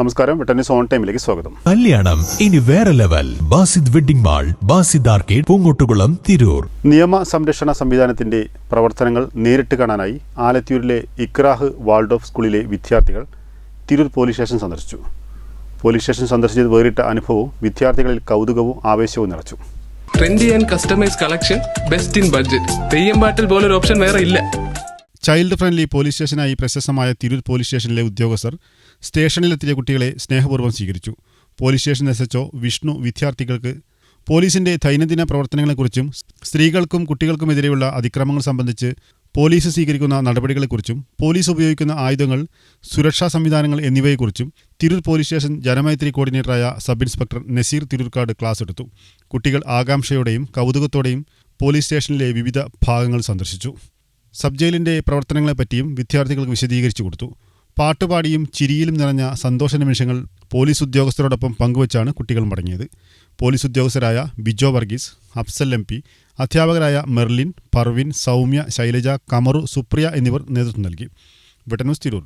നമസ്കാരം. വെട്ടന്യൂസ് ഓൺ ടൈമിലേക്ക് സ്വാഗതം. കല്യാണം. ഇനി വേറെ level. Basid wedding mall Basid arcade Poongottukulam Tirur. നിയമ സംരക്ഷണ സംവിധാനത്തിന്റെ പ്രവർത്തനങ്ങൾ നേരിട്ട് കാണാനായി ആലത്തൂരിലെ ഇക്രാഹ് വാൾഡ് ഓഫ് സ്കൂളിലെ വിദ്യാർത്ഥികൾ തിരൂർ പോലീസ് സ്റ്റേഷൻ സന്ദർശിച്ചു. പോലീസ് സ്റ്റേഷൻ സന്ദർശിച്ചത് വേറിട്ട അനുഭവവും വിദ്യാർത്ഥികളിൽ കൗതുകവും ആവേശവും നിറച്ചു. Trendy and customise collection best in budget Theyyam പാട്ടിൽ പോലൊരു ഓപ്ഷൻ വേറെ ഇല്ല. ചൈൽഡ് ഫ്രണ്ട്ലി പോലീസ് സ്റ്റേഷനായി പ്രശസ്തമായ തിരൂർ പോലീസ് സ്റ്റേഷനിലെ ഉദ്യോഗസ്ഥർ സ്റ്റേഷനിലെത്തിയ കുട്ടികളെ സ്നേഹപൂർവം സ്വീകരിച്ചു. പോലീസ് സ്റ്റേഷൻ എസ് വിഷ്ണു വിദ്യാർത്ഥികൾക്ക് പോലീസിന്റെ ദൈനംദിന പ്രവർത്തനങ്ങളെക്കുറിച്ചും സ്ത്രീകൾക്കും കുട്ടികൾക്കുമെതിരെയുള്ള അതിക്രമങ്ങൾ സംബന്ധിച്ച് പോലീസ് സ്വീകരിക്കുന്ന നടപടികളെക്കുറിച്ചും പോലീസ് ഉപയോഗിക്കുന്ന ആയുധങ്ങൾ സുരക്ഷാ സംവിധാനങ്ങൾ എന്നിവയെക്കുറിച്ചും Tirur police station Janamaithri കോർഡിനേറ്ററായ sub inspector Naseer Thirurkad class എടുത്തു. കുട്ടികൾ ആകാംക്ഷയോടെയും കൗതുകത്തോടെയും പോലീസ് സ്റ്റേഷനിലെ വിവിധ ഭാഗങ്ങൾ സന്ദർശിച്ചു. സബ് ജയിലിന്റെ പ്രവർത്തനങ്ങളെപ്പറ്റിയും വിദ്യാർത്ഥികൾക്ക് വിശദീകരിച്ചു കൊടുത്തു. പാട്ടുപാടിയും ചിരിയിലും നിറഞ്ഞ സന്തോഷ നിമിഷങ്ങൾ പോലീസ് ഉദ്യോഗസ്ഥരോടൊപ്പം പങ്കുവച്ചാണ് കുട്ടികൾ മടങ്ങിയത്. പോലീസ് ഉദ്യോഗസ്ഥരായ ബിജോ വർഗീസ് അഫ്സൽ എം പി അധ്യാപകരായ മെർലിൻ പർവിൻ സൗമ്യ ശൈലജ കമറു സുപ്രിയ എന്നിവർ നേതൃത്വം നൽകി. ബ്രിട്ടനൂസ് തിരൂർ.